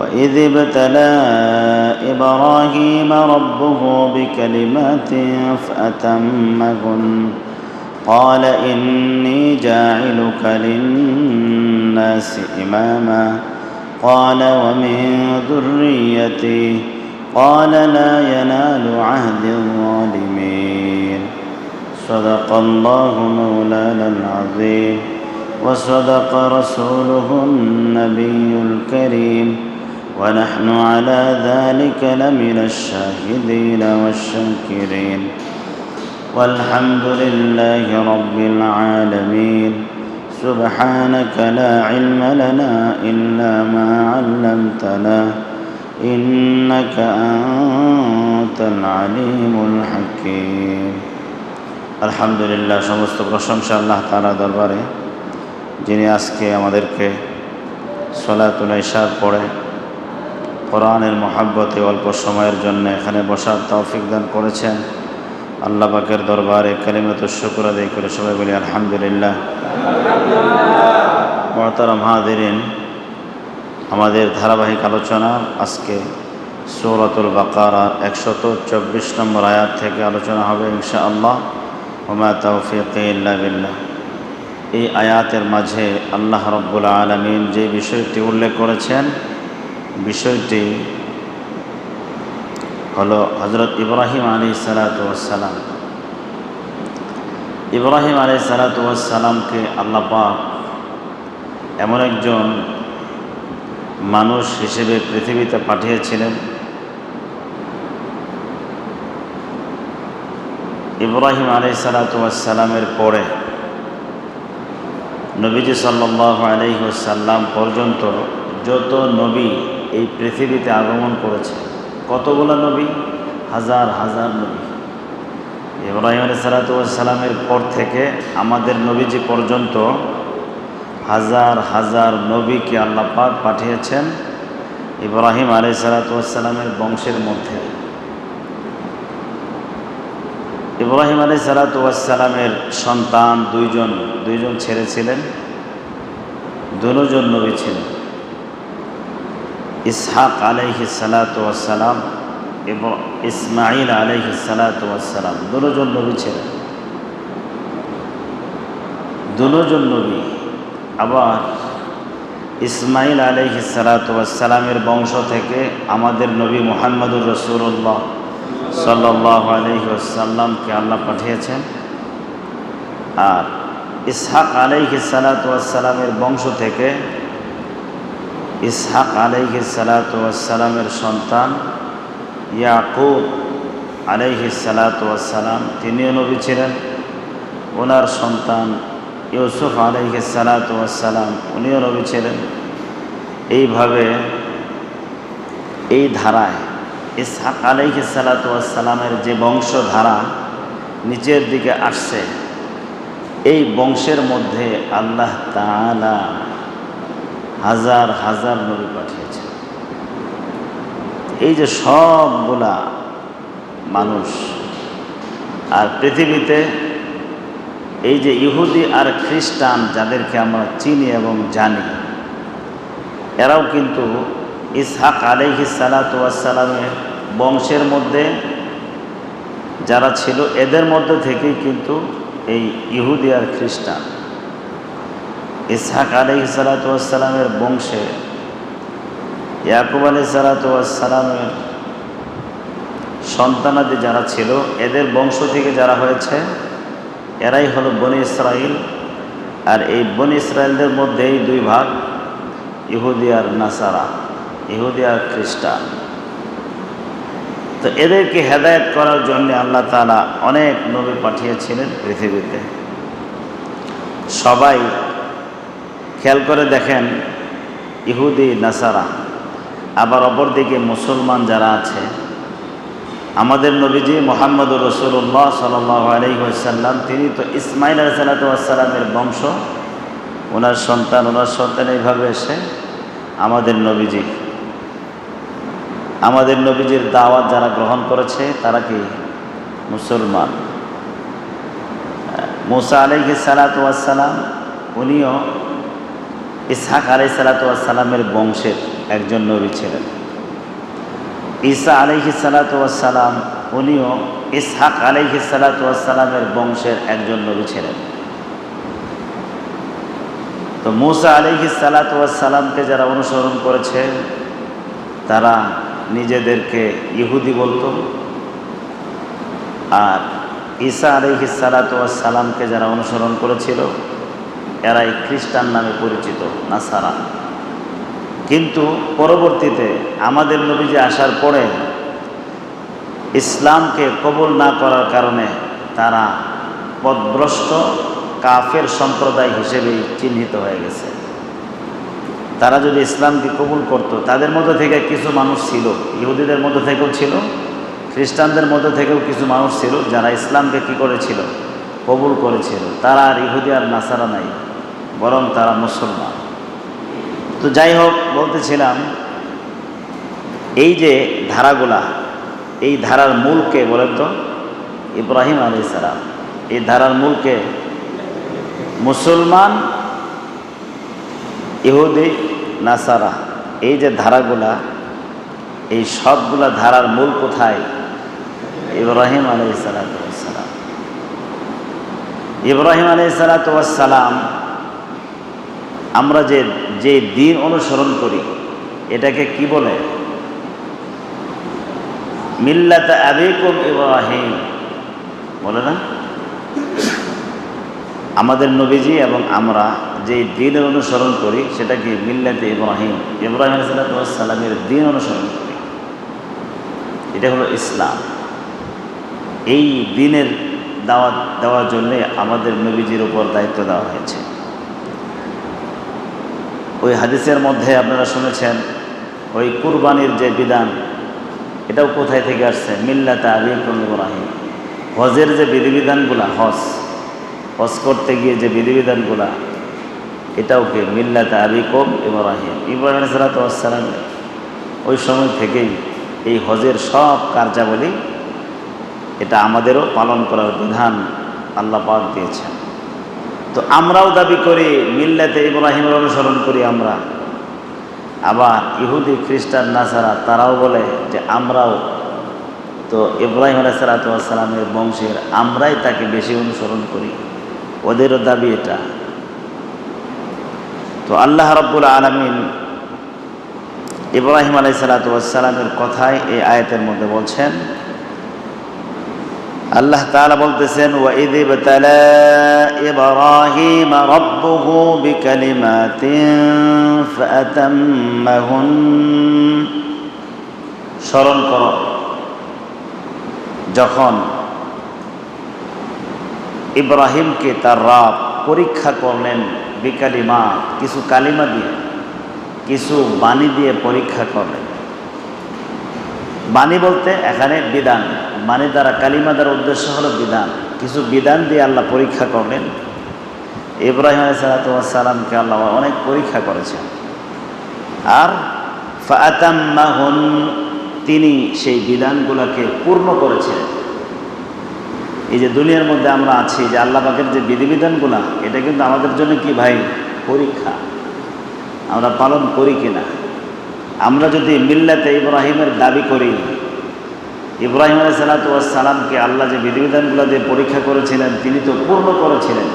وإذ ابتلى إبراهيم ربه بكلمات فأتمهن قال إني جاعلك للناس إماما قال ومن ذريتي قال لا ينال عهد الظالمين صدق الله مولانا العظيم وصدق رسوله النبي الكريم ونحن على ذلك لمن الشاهدين والشاكرين والحمد لله رب العالمين سبحانك لا علم لنا إلا ما علمتنا إنك أنت العليم الحكيم الحمد لله সমস্ত প্রশংসা আল্লাহ তাআলা দরবারে যিনি আজকে আমাদেরকে সলাতুল ইশার পড়ে কোরআনের মহাব্বতে অল্প সময়ের জন্য এখানে বসার তৌফিক দান করেছেন। আল্লাহ পাকের দরবারে কালিমত শুক্র আদায় করে সবাই বলি, আলহামদুলিল্লাহ। মহতারাম হাদিরিন আমাদের ধারাবাহিক আলোচনা আজকে সৌরতুল বাকারা একশত চব্বিশ নম্বর আয়াত থেকে আলোচনা হবে ইনশা আল্লাহ ওমা তৌফিক বিল্লাহ। এই আয়াতের মাঝে আল্লাহ রব্বুল আলমিন যে বিষয়টি উল্লেখ করেছেন বিষয়টি হলো হজরত ইব্রাহিম আলী সালাতাম ইব্রাহিম আলী সালাতামকে আল্লাহ পাক এমন একজন মানুষ হিসেবে পৃথিবীতে পাঠিয়েছিলেন। ইব্রাহিম আলী সালাতামের পরে নবীজি সাল্লাহ আলহিসাল্লাম পর্যন্ত যত নবী এই পৃথিবীতে আগমন করেছে। কতগুলো নবী? হাজার হাজার নবী। ইব্রাহিম আলী সালাতামের পর থেকে আমাদের নবীজি পর্যন্ত হাজার হাজার নবীকে আল্লাহ পাক পাঠিয়েছেন ইব্রাহিম আলী সালাতামের বংশের মধ্যে। ইব্রাহিম আলী সালাতামের সন্তান দুইজন দুইজন ছেলে ছিলেন, দুজন নবী ছিলেন। ইসহাক আলহি সালাতাম এবং ইসমাইল আলহি সালাতাম দুজন নবী ছিলেন। দুজন নবী, আবার ইসমাইল আলহি সালাতামের বংশ থেকে আমাদের নবী মোহাম্মদুর রসুল্লাহ সাল্লাহ আলহিসাল্লামকে আল্লাহ পাঠিয়েছেন। আর ইসহাক আলহি সালাতামের বংশ থেকে ইসহাক আলহি সালাতামের সন্তান ইয়াকুব আলহি সালাতাম তিনিও নবী ছিলেন। ওনার সন্তান ইউসুফ আলহি সালাতাম উনিও নবী ছিলেন। এইভাবে এই ধারায় ইসহাক আলহি সালাতামের যে বংশধারা নিচের দিকে আসছে, এই বংশের মধ্যে আল্লাহ তালা হাজার হাজার নবী পাঠিয়েছেন। এই যে সবগুলা মানুষ আর পৃথিবীতে এই যে ইহুদি আর খ্রিস্টান যাদেরকে আমরা চিনি এবং জানি, এরাও কিন্তু ইসহাক আলহি সালাতামের বংশের মধ্যে যারা ছিল, এদের মধ্যে থেকেই কিন্তু এই ইহুদি আর খ্রিস্টান। ইসহাক আলী সালাতামের বংশে, ইয়াকুব আলি সালাতামের সন্তানাদি যারা ছিল, এদের বংশ থেকে যারা হয়েছে, এরাই হলো বনি ইসরাইল। আর এই বনি ইসরায়েলদের মধ্যেই দুই ভাগ, ইহুদি আর নাসারা, ইহুদি আর খ্রিস্টান। তো এদেরকে হেদায়ত করার জন্য আল্লাহ তালা অনেক নবী পাঠিয়েছিলেন পৃথিবীতে। সবাই খেয়াল করে দেখেন, ইহুদি, নাসারা, আবার অপরদিকে মুসলমান যারা আছে, আমাদের নবীজি মোহাম্মদ রসুল্লাহ সাল্লাম তিনি তো ইসমাইল সালাতামের বংশ, ওনার সন্তান ওনার সন্তান এইভাবে এসে আমাদের নবীজি, আমাদের নবীজির দাওয়াত যারা গ্রহণ করেছে, তারা কি মুসলমান? মুসা আলহি সালাতাম উনিও ইসহাক আলাই সালাতামের বংশের একজন নবী ছিলেন। ঈসা আলহি সালাতাম উনিও ইসহাক আলহি সালাতামের বংশের একজন নবী ছিলেন। তো মুসা আলহি সালাতামকে যারা অনুসরণ করেছে, তারা নিজেদেরকে ইহুদি বলতো। আর ঈসা আলহি সালাতামকে যারা অনুসরণ করেছিল এরাই খ্রিস্টান নামে পরিচিত, নাসারা। কিন্তু পরবর্তীতে আমাদের নবীজি আসার পরে ইসলামকে কবুল না করার কারণে তারা পদভ্রষ্ট কাফের সম্প্রদায় হিসেবেই চিহ্নিত হয়ে গেছে। তারা যদি ইসলামকে কবুল করত, তাদের মধ্যে থেকে কিছু মানুষ ছিল, ইহুদিদের মধ্যে থেকেও ছিল, খ্রিস্টানদের মধ্যে থেকেও কিছু মানুষ ছিল যারা ইসলামকে কি করেছিল? কবুল করেছিল। তারা আর ইহুদি আর নাসারা নাই। বরং তারা মুসলমান। তো যাই হোক বলতেছিলাম, এই যে ধারাগুলা, এই ধারার মূলকে বলেন তো? ইব্রাহিম আলী সালাম। এই ধারার মূলকে মুসলমান, ইহুদি, নাসারা। এই যে ধারাগুলা, এই সবগুলা ধারার মূল কোথায়? ইব্রাহিম আলী সালাম। ইব্রাহিম আলী সালাতাম আমরা যে যে দিন অনুসরণ করি, এটাকে কি বলে? মিল্লাত আবিকুম ইব্রাহিম। বলে না? আমাদের নবীজি এবং আমরা যে দিনের অনুসরণ করি, সেটা কি মিল্লাতে ইব্রাহিম? ইব্রাহিম সালামের দিন অনুসরণ করি। এটা হলো ইসলাম। এই দিনের দাওয়াত দেওয়ার জন্যে আমাদের নবীজির উপর দায়িত্ব দেওয়া হয়েছে। ওই হাদিসের মধ্যে আপনারা শুনেছেন, ওই কুরবানির যে বিধান, এটাও কোথায় থেকে আসছে? মিল্লাতা আবিকুম ইব্রাহিম। হজের যে বিধিবিধানগুলা, হজ হজ করতে গিয়ে যে বিধিবিধানগুলা, এটাও কে মিল্লাতা আবিকুম ইব্রাহিম? ইব্রাহিম সালাতাম ওই সময় থেকেই এই হজের সব কার্যাবলী, এটা আমাদেরও পালন করার বিধান আল্লাহ পাক দিয়েছেন। তো আমরাও দাবি করি, মিল্লাতে ইব্রাহিমের অনুসরণ করি আমরা। আবার ইহুদি, খ্রিস্টান, নাসারা, তারাও বলে যে আমরাও তো ইব্রাহিম আলাইসালাতামের বংশের আমরাই তাকে বেশি অনুসরণ করি। ওদেরও দাবি এটা। তো আল্লাহ রব্বুল আলমিন ইব্রাহিম আলাইসালাতামের কথাই এই আয়তের মধ্যে বলছেন আল্লাহ তাআলা বলতেছেন স্মরণ করো, যখন ইব্রাহিমকে তার রাব পরীক্ষা করলেন বিকালিমা কিছু কালিমা দিয়ে, কিছু বাণী দিয়ে পরীক্ষা করলেন বাণী বলতে এখানে বিধান। মানে দ্বারা কালিমা দ্বারা উদ্দেশ্য হলো বিধান। কিছু বিধান দিয়ে আল্লাহ পরীক্ষা করলেন। ইব্রাহিম সালাতামকে আল্লাহ অনেক পরীক্ষা করেছেন। আর ফাতাম্মাহুন তিনি সেই বিধানগুলোকে পূর্ণ করেছিলেন এই যে দুনিয়ার মধ্যে আমরা আছি, যে আল্লাহ পাকের যে বিধিবিধানগুলো, এটা কিন্তু আমাদের জন্য কি ভাই? পরীক্ষা। আমরা পালন করি কি না আমরা যদি মিল্লাতে ইব্রাহিমের দাবি করি, ইব্রাহিম সালাতামকে আল্লাহ যে বিধিবিধানগুলো দিয়ে পরীক্ষা করেছিলেন, তিনি তো পূর্ণ করেছিলেন।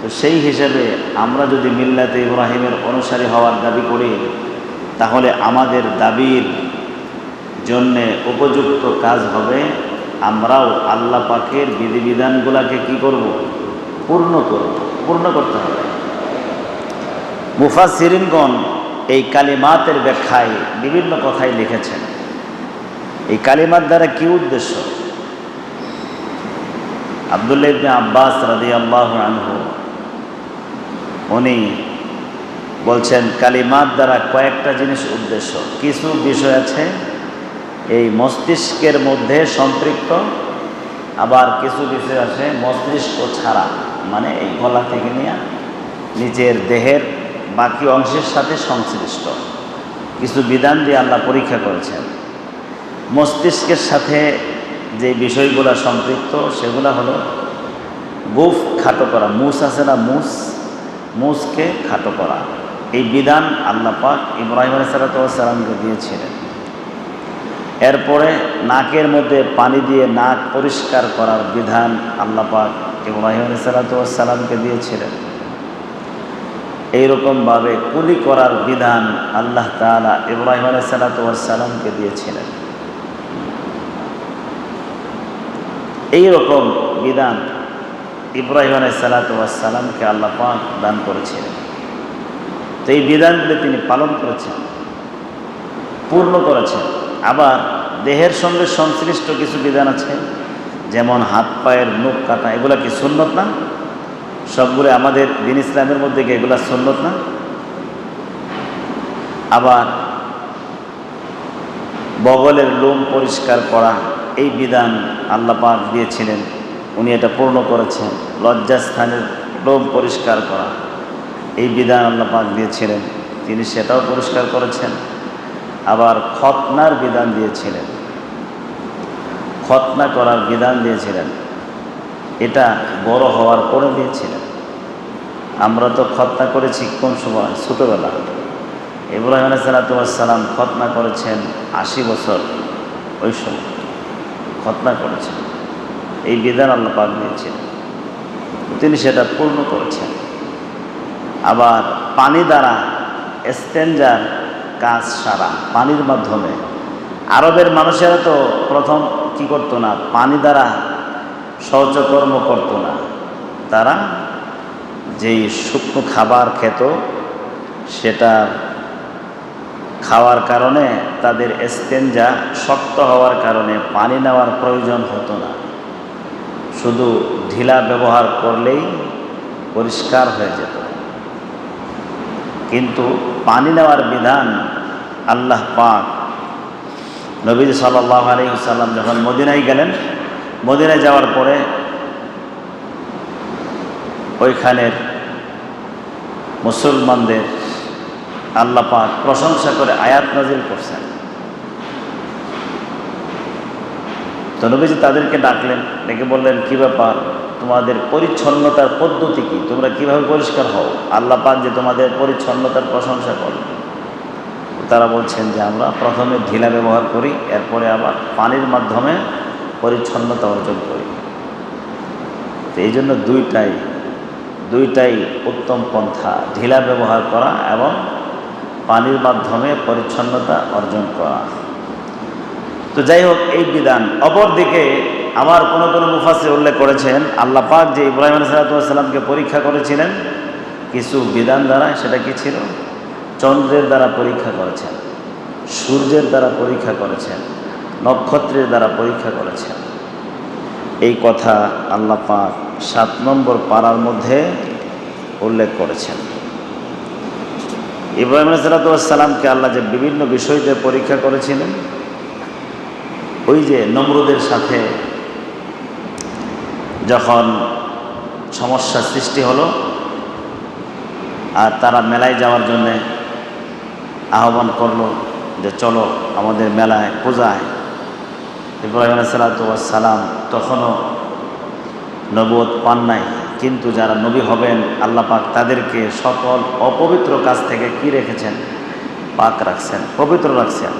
তো সেই হিসেবে আমরা যদি মিল্লাতে ইব্রাহিমের অনুসারী হওয়ার দাবি করি, তাহলে আমাদের দাবির জন্যে উপযুক্ত কাজ হবে, আমরাও আল্লাহ পাকের বিধিবিধানগুলোকে কি করব? পূর্ণ করব, পূর্ণ করতে হবে। মুফাসিরিনগণ এই কালিমাতের ব্যাখ্যায় বিভিন্ন কথাই লিখেছেন। এই কালিমার দ্বারা কি উদ্দেশ্য? আবদুল্লাহ আব্বাস রাদি আল্লাহ আনহু, উনি বলছেন, কালিমাত দ্বারা কয়েকটা জিনিস উদ্দেশ্য। কিছু বিষয় আছে, এই মস্তিষ্কের মধ্যে সম্পৃক্ত, আবার কিছু বিষয় আছে মস্তিষ্ক ছাড়া মানে এই গলা থেকে নিয়ে নিজের দেহের বাকি অংশের সাথে সংশ্লিষ্ট। কিছু বিধান দিয়ে আল্লাহ পরীক্ষা করেছেন। মস্তিষ্কের সাথে যে বিষয়গুলো সম্পৃক্ত, সেগুলো হলো গুফ খাটো করা, মুস আছে না মুস? মুসকে খাটো করা। এই বিধান আল্লাহ পাক ইব্রাহিম সালাতামকে দিয়েছিলেন। এরপরে নাকের মধ্যে পানি দিয়ে নাক পরিষ্কার করার বিধান আল্লাহ পাক ইব্রাহিম সালাতামকে দিয়েছিলেন। এইরকমভাবে কুলি করার বিধান আল্লাহ তালা ইব্রাহিম সালাতামকে দিয়েছিলেন। এইরকম বিধান ইব্রাহিম সালাতামকে আল্লাহ পাক দান করেছিলেন। তো এই বিধানগুলি তিনি পালন করেছেন, পূর্ণ করেছেন। আবার দেহের সঙ্গে সংশ্লিষ্ট কিছু বিধান আছে, যেমন হাত পায়ের মুখ কাটা এগুলো কি সুন্নত না? সবগুলো আমাদের দিন ইসলামের মধ্যে কি এগুলা সুন্নত না? আবার বগলের লোম পরিষ্কার করা, এই বিধান আল্লাহ পাক দিয়েছিলেন, উনি এটা পূর্ণ করেছেন। লজ্জাস্থানের লোম পরিষ্কার করা, এই বিধান আল্লাহ পাক দিয়েছিলেন। তিনি সেটাও পরিষ্কার করেছেন। আবার খতনার বিধান দিয়েছিলেন। খতনা করার বিধান দিয়েছিলেন। এটা বড় হওয়ার পরে দিয়েছিলেন। আমরা তো খতনা করেছি কোন সময়? ছোটোবেলা। ইব্রাহিম সালাতাম খতনা করেছেন আশি বছর ওই সময়। খতনা করেছেন। এই বিধান আল্লাহ পাক দিয়েছেন। তিনি সেটা পূর্ণ করেছেন। আবার পানি দ্বারা স্টেঞ্জার কাজ সারা, পানির মাধ্যমে। আরবের মানুষেরা তো প্রথম কি করতো না, পানি দ্বারা শৌচকর্ম করতো না। তারা যেই শুকনো খাবার খেত, সেটা খাওয়ার কারণে তাদের স্টেঞ্জা শক্ত হওয়ার কারণে পানি নেওয়ার প্রয়োজন হতো না। শুধু ঢিলা ব্যবহার করলেই পরিষ্কার হয়ে যেত। কিন্তু পানি নেওয়ার বিধান আল্লাহ পাক। নবীজ সাল্লাহ আলী যখন মদিনায় গেলেন মদিনায় যাওয়ার পরে ওইখানের মুসলমানদের আল্লাহ পাক প্রশংসা করে আয়াত নাজিল করছেন। তো নবীজি তাদেরকে ডাকলেন, ডেকে বললেন, কী ব্যাপার? তোমাদের পরিচ্ছন্নতার পদ্ধতি কি? তোমরা কীভাবে পরিষ্কার হও? আল্লাহ পাক যে তোমাদের পরিচ্ছন্নতার প্রশংসা করবে তারা বলছেন যে, আমরা প্রথমে ঢিলা ব্যবহার করি, এরপরে আবার পানির মাধ্যমে পরিচ্ছন্নতা অর্জন করি। তো এই জন্য দুইটাই দুইটাই উত্তম পন্থা, ঢিলা ব্যবহার করা এবং পানির মাধ্যমে পরিচ্ছন্নতা অর্জন করা। তো যাই হোক, এই বিধান। অপরদিকে আমার কোনো কোনো মুফাসে উল্লেখ করেছেন, আল্লাহ পাক যে ইব্রাহিম সালাতামকে পরীক্ষা করেছিলেন, কিছু বিধান দ্বারা সেটা কি ছিল? চন্দ্রের দ্বারা পরীক্ষা করেছেন, সূর্যের দ্বারা পরীক্ষা করেছেন। নক্ষত্রের দ্বারা পরীক্ষা করেছেন। এই কথা আল্লাহ পাক সাত নম্বর পাড়ার মধ্যে উল্লেখ করেছেন। ইব্রাহিম সালাতামকে আল্লাহ যে বিভিন্ন বিষয়তে পরীক্ষা করেছিলেন, ওই যে নমরুদের সাথে যখন সমস্যা সৃষ্টি হলো আর তারা মেলায় যাওয়ার জন্যে আহ্বান করল যে চলো আমাদের মেলায় পূজায় ইব্রাহিম সালাতাম তখনও নবদ পান নাই। কিন্তু যারা নবী হবেন, আল্লাহ পাক তাদেরকে সকল অপবিত্র কাজ থেকে কি রেখেছেন? পাক রাখছেন, পবিত্র রাখছেন।